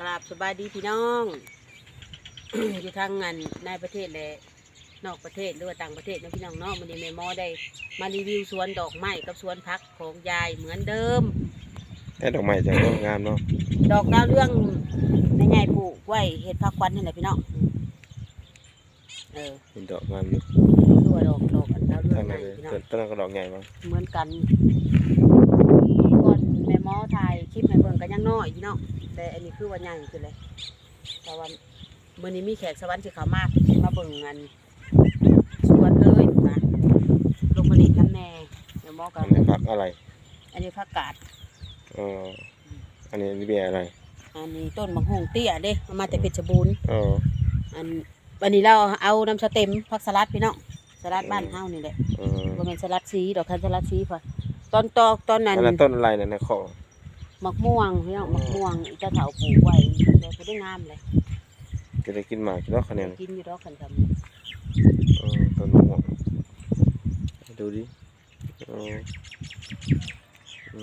กราบสบายดีพี่น้อง อยู่ทางงานในประเทศและนอกประเทศหรือว่าต่างประเทศเนาะพี่น้องเนาะมันนี้แม่หมอได้ มารีวิวสวนดอกไม้กับสวนพักของยายเหมือนเดิม แต่ดอกไม้จะงามเนาะดอกดาวเรื่องแม่ใหญ่ปลูกไว้เห็ดพักควันนี่แหละพี่น้องเออเป็นดอกงามอยู่คือว่าดอกดอกดาวเรื่อทางงใหนั้ญ่นเลยพี่น้องต้นต้นนั้นก็ดอกใหญ่มากเหมือนกันก่อนแม่หมอถ่ายคลิปแม่เบิ่งกันยังน้อยพี่น้อง แต่อันนี้คือว่าใหญ่ขึ้นเลยแต่ว่ามื้อนี้มีแขกสวรรค์สิเขามามาเบิ่งกันสวนเลยนะลงมาเล่นน้ำแน่แม่หมอกัอันนนี้พักอะไรอันนี้ผักกาดเอออันนี้นี่เป็นอะไรอันนี้ต้นมะฮงเตี้ยเด้เอามาแต่เพชรบูรณ์เอออันวันนี้เราเอาน้ำสเต็มผักสลัดพี่น้องสลัดบ้านเฮานี่แหละเออบ่แม่นสลัดสีดอกคันสลัดสีพอตอนตอกตอนนั้น อันนั้นต้นอะไรนะในคอ มะม่วงพี่น้องมะม่วงเจ้าเถาปลูกไว้แล้วก็ได้งามเลยจะได้กินหมากกินแล้วคะแนนกินอยู่ดอกคันทเออต้นมะม่วงดูดิเออ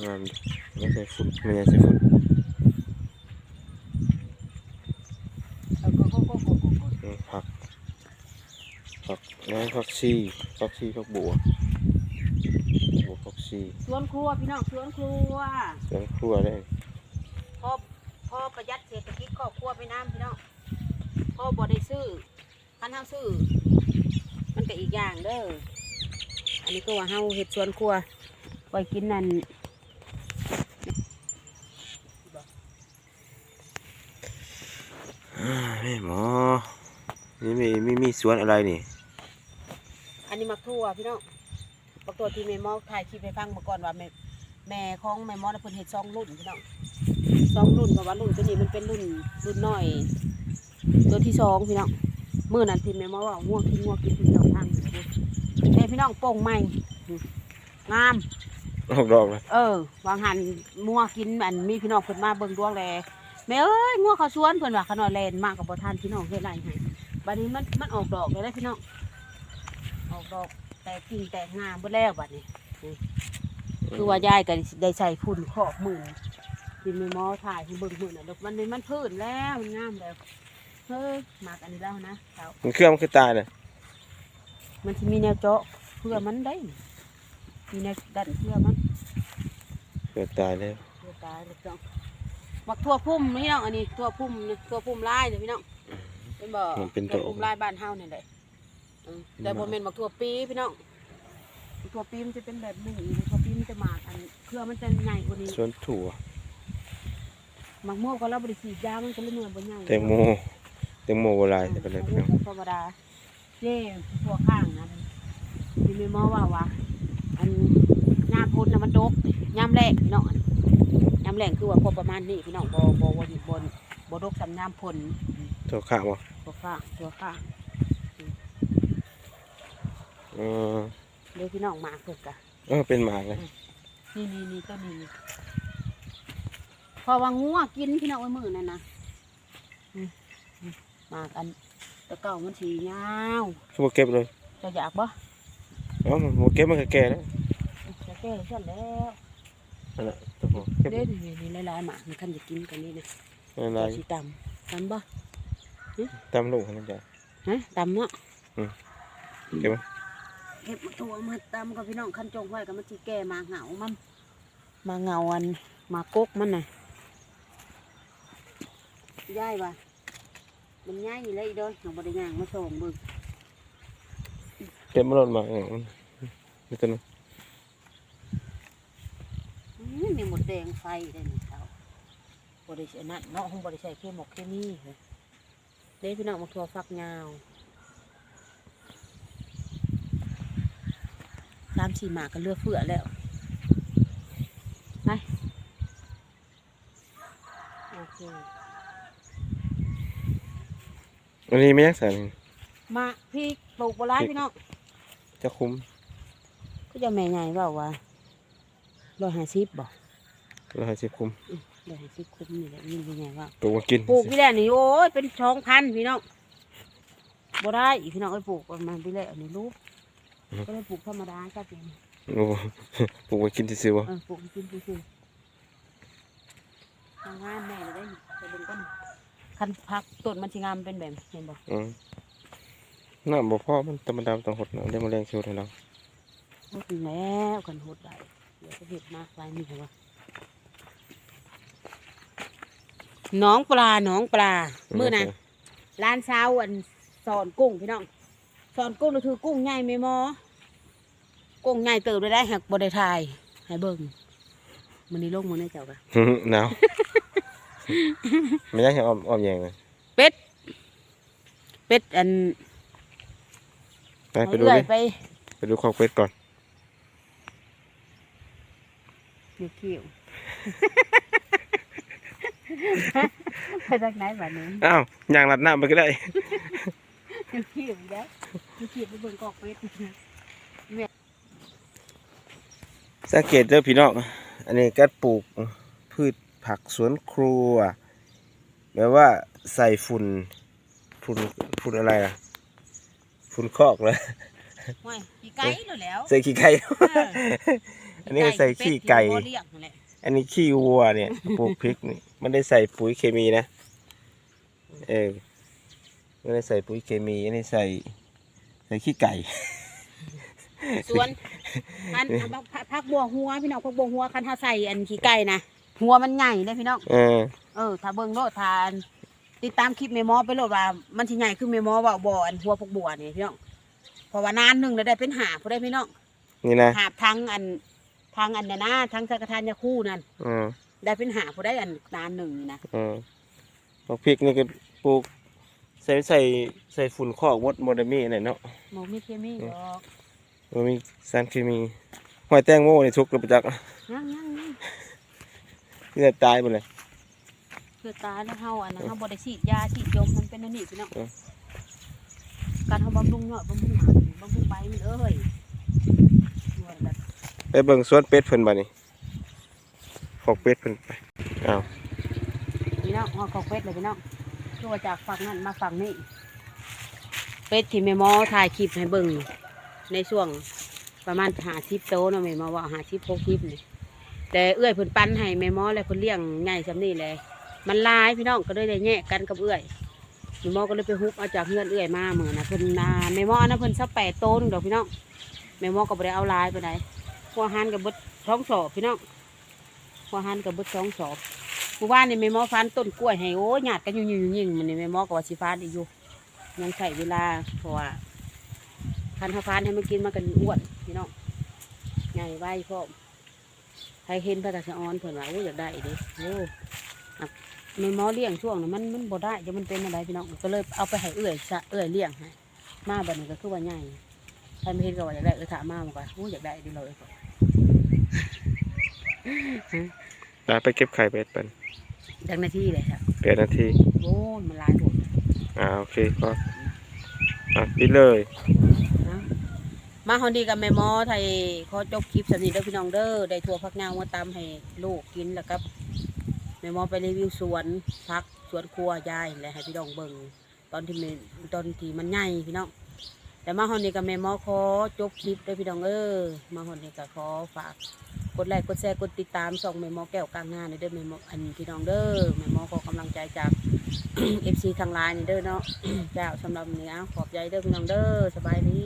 งามดิไม่ใช่ฝุ่นไม่ใช่ฝุ่นำแล้วก็ก็ก็ก็ก็ เออผักผักน้ำผักชีผักชีผักบัว บัวผักชีสวนครัวพี่น้องสวนครัว สวนครัวได้พอพอประหยัดเศรษฐกิจครอบครัวไปน้ำพี่น้องพอบ่ได้ซื้อคันเฮาซื้อ มันก็อีกอย่างเด้อ อันนี้ก็ว่าเฮาเฮ็ดสวนครัวไว้กินนั่นอ่าแม่หมอ นี่มีมีมีสวนอะไรนี่ อันนี้มักทั่วพี่น้อง บักตัวที่แม่หมอถ่ายคลิปให้ฟังเมื่อก่อนว่าแม่แม่ของแม่หมอน่ะเพิ่นเฮ็ดสองรุ่นพี่น้องสองรุ่นเพราะว่ารุ่นตัวนี้มันเป็นรุ่นรุ่นน้อย ตัวที่สองพี่น้องมื้อนั้นที่แม่หมอว่าง่วงกินง่วงกินพี่น้องทางอยู่เด้แม่พี่น้องโป่งใหม่งาม ออกดอกเลยเออวางหันมั่วกินอันมีพี่น้องเพิ่นมาเบิ่งดวงแลแม่เอ้ยงัวเขาสวนเพิ่นว่าขนาดแลนมากกับบ่ทันพี่น้องเฮ็ดไรให้บัดนี้มันมันออกดอกเลยได้อพี่น้องออกดอก แตกกิ่งแตกงามเบิดแล้วบัดนี้คือว่ายายก็ได้ใส่พุ่นขอบมือกินไม่มอถ่ายให้เบิ่งมือน่ะดอกมันนี่มันพื้นแล้วมันงามแล้วเฮ้ยมากอันนี้แล้วนะเขามันเครื่องมันคือตายเลยมันสิมีแนวเจาะเพื่อมันได้มีแนวดันเพื่อมันเกิดตายแล้วเพื่อตายแล้วจ้องมักทั่วพุ่มพี่น้องอันนี้ทั่วพุ่มนี่ทั่วพุ่มลายเนี่ยพี่น้องเป็นบ่มันเป็นทั่ตัววพุ่มลายบ้านเฮานี่แหละอืม แต่บ่แม่นมักทั่วปีพี่น้องทั่วปีมันจะเป็นแบบนี้ทั่วปีมันจะหมากอันเครือมันจะใหญ่กว่านี้สวนถั่วมักม่วงก็เราบริสีดยามันก็เลยเหมือนบ่ใหญ่แตงโมแตงโมโบราณแต่เป็นอะไรพี่น้องธรรมดาเจ้พวกข้างนะที่แม่หมอว่าว่าอันยามพ้นน่ะมันดกยามแรกพี่น้องยามแรกคือว่าพอประมาณนี้พี่น้องบ่บ่บ่บ่บ่ดกสำยามพ้นตัวข้าวบ่ตัวข้างตัวข้าง เออเดี๋ยวพี่น้องมาเพิ่นกะเออเป็นหมากเลยนี่นี่นี่ต้นนี้นี่เพอว่างัวกินพี่น้องไว้มื้อนั่นนะอืมอืมมากันแตะเก่ามันสียาวคือบ่เก็บเลยจะอยากบ่เอ๋อมันบ่เก็บมันก็แก่แล้วจะแก้เส้นแล้วนั่นแหละตัวผมเก็บเด้นี่นี่หลายๆหมากมันคันจะกินกันนี่นะอะไรสีตำตำบ่ตามลูกขนาดใหญ่ฮะตำเนาะ เก็บไหม เก็บมาตัวมาตำกับพี่น้องคันจงไว้กับมันสิแก่หมาเหงามันหมาเหงาอันหมากกมันน่ะย่ายว่ะมันย่ายเลยอีเด้อหนูบ่ได้ย่างมาส่งเบิ่งเก็บมาหล่นมาเออมันนี่ตัวนึงอื้อมีหมดแดงไฟเลยนี่เขาบ่ได้ใช้นั่นเนาะคงบ่ได้ใช้เคมอกเคมีเฮ้ยเด้พี่น้องมาทัวฟักยาว สามสี่หมากก็เลือเฟือแล้วไปโอเคอันนี้ไม่ยักใส่เลยมาพี่ปลูกบัวร้ายพี่น้องจะคุ้มก็จะแม่ใหญ่เปล่าวะร้อยห้าสิบบ่เราให้สิบคุ้มร้อยห้าสิบคุ้มนี่แหละนี่เป็นไงว่าปลูกมากินปลูกพี่แรกนี่โอ้ยเป็นสองพันพี่น้องบ่ได้อีกพี่น้องไอ้ยปลูกประมาณพี่แรกนี่ลูก ก็ได้ปลูกธรรมดาก็เป็นโอ้โหปลูกมากินซื่อๆวะเออปลูกกินซื่อๆทางงานแม่เลยได้นี่ไปเบิ่งกันคันพักต้นมันสิงามเป็นแบบเห็นบ่อืมน้ำบ่พอมันธรรมดาต้องหดน้ำได้มาแรงเชียวเท่านั้นหดแล้วกันหดได้เดี๋ยวจะเห็ดมากลายมีเหรอวะน้องปลาน้องปลา มื้อนะร้านเช้าอันสอนกุ้งพี่น้อง สอนกุ้งก็คือกุ้งใหญ่ไหมหมอกุ้งใหญ่เติบได้ได้หักบ่ได้ทายให้เบิ่งมันนี่ลงมือในเจ้ากะหนาวไม่อยากให้อ้อมอ้อมแยงเลยเป็ด เป็ดอันไปไปดูเลื่อดิยไปไปดูของเป็ดก่อนเดี๋ยวคิวไปจากไหนแบบนี้อ้าวย่างรัดน้ำไปก็ได้เดี๋ยวคิวอีก แล้วเดี๋ยวคิวไปเบิ่งกอกเป็ดสังเกตเด้อพี่น้อง อันนี้ก็ปลูกพืชผักสวนครัวแบบว่าใส่ฝุ่น ฝุ่น ฝุ่นอะไรอะ ฝุ่นคอกเลยห้อยขี้ไก่แล้วแหล้ว ใส่ขี้ไก่ อันนี้ก็ใส่ขี้ไก่เป็ดที่บ่เลี้ยงนั่นแหละอันนี้ขี้วัวเนี่ย ปลูกพริกนี่ มันได้ใส่ปุ๋ยเคมีนะ เออไม่ได้ใส่ปุ๋ยเคมีอันนี้ใส่ ใส่ขี้ไก่ส่วนอันอันพักพักบัวหัวพี่น้องพักบัวหัวคันถ้าใส่อันขี้ไก่นะหัวมันใหญ่เลยพี่น้องเออเออถ้าเบิ่งโลดทานติดตามคลิปเมมอไปโลดว่า มันสิใหญ่คือเมมอว่าบ่อันหัวพวกบัวนี่พี่น้องเพราะว่านานหนึงแล้วได้เป็นหาผู้ได้พี่น้องนี่นะหาบทางอันทางอันเนี่ยนะทางสังกทานยาคู่นั่นอืมได้เป็นหาผู้ได้อันนานหนึ่งนี่นะอืมพวกพริกนี่ก็ปลูก ใส่ใส่ใส่ฝุ่นคอกมดโมเดมีอะไรเนาะโมมีเคมีดอกมันมีสารเคมีหอยแตงโมนี่ทุกข์กับประจักษ์ยังยังยังเลือดตายหมดเลยคือตาแล้วเฮาอันนะเฮาบ่ได้ฉีดยาฉีดยมมันเป็นอันนี้พี่น้องเออการเฮาบำรุงยอดบำรุงหางบำรุงใบมันเอ้ยนวลแบบไปเบิ่งสวนเป็ดเพิ่นบ่นี่ขอกเป็ดเพิ่นไปอ้าวพี่น้องฮอดเขาเป็ดเลยพี่น้อง คือว่าจากฝั่งนั้นมาฝั่งนี้ เป็ดที่แม่หมอถ่ายคลิปให้เบิ่งในช่วงประมาณ50โตเนาะแม่หมอว่า50 60นี่แต่เอื้อยเพิ่นปั้นให้แม่หมอแล้วเพิ่นเลี้ยงใหญ่ซำนี้แหละมันลายพี่น้องก็เลยได้แยกกันกับเอื้อยแม่หมอก็เลยไปฮุบเอาจากเฮือนเอื้อยมาเหมือนนะเพิ่นนาแม่หมออันะเพิ่นสัก8โตนึงดอกพี่น้องแม่หมอก็บ่ได้เอาลายไปไหนหัวหันกับบดท้องสอบพี่น้องหัวหันกับบดท้องสอบ เมื่านนี่แม่หมอฟันต้นกล้วยให้โอ้หยาดกันอยู่อยู่ยิงมันนี่แม่หมอก็ว่าสิฟันอีอยู่ยังใช้เวลาเพราะว่าคันเขาฟันให้มันกินมันกันอ้วนพี่น้องใหญ่ไว้พ่อใครเห็นพระกระสะออนเพิ่นว่าโอ้อยากได้ดิโอ้อักแม่หมอเลี้ยงช่วงนั้นมันมันบ่ได้เดี๋ยวมันเป็นอะไรพี่น้องก็เลยเอาไปให้เอื้อยซะเอื้อยเลี้ยงให้มาบัดนี้ก็คือว่าใหญ่ใครไม่เห็นก็ว่าอยากได้เออถามมาบอกว่าโอ้อยากได้ดิเลย ไปไปเก็บไข่เป็ดเพิ่นดังนาทีเลยครับแปดนาทีโอ้ยมันหลายหมดอ่าโอเคก็อะปิดเลยมาฮอนดีกับแม่หมอไทยขอจบคลิปสำนีเด้อพี่น้องเด้อได้ทัวพักเงามาตำให้ลูกกินแล้วครับแม่หมอไปรีวิวสวนพักสวนครัวยายและให้พี่น้องเบิ่งตอนที่มันตอนที่มันใหญ่พี่น้องแต่มาฮอนดีกับแม่หมอขอจบคลิปเด้อพี่น้องเออมาฮอนดีกับขอฝาก กดไลค์กดแชร์กดติดตามส่องแม่หมอแก้วกลางงานเด้อแม่หมออันพี่น้องเด้อแม่หมอขอกำลังใจจากเอฟซีทางไลน์นี่เด้อเนาะเจ้าสำหรับเนนี้อขอบใจเด้อพี่น้องเด้อสบายดี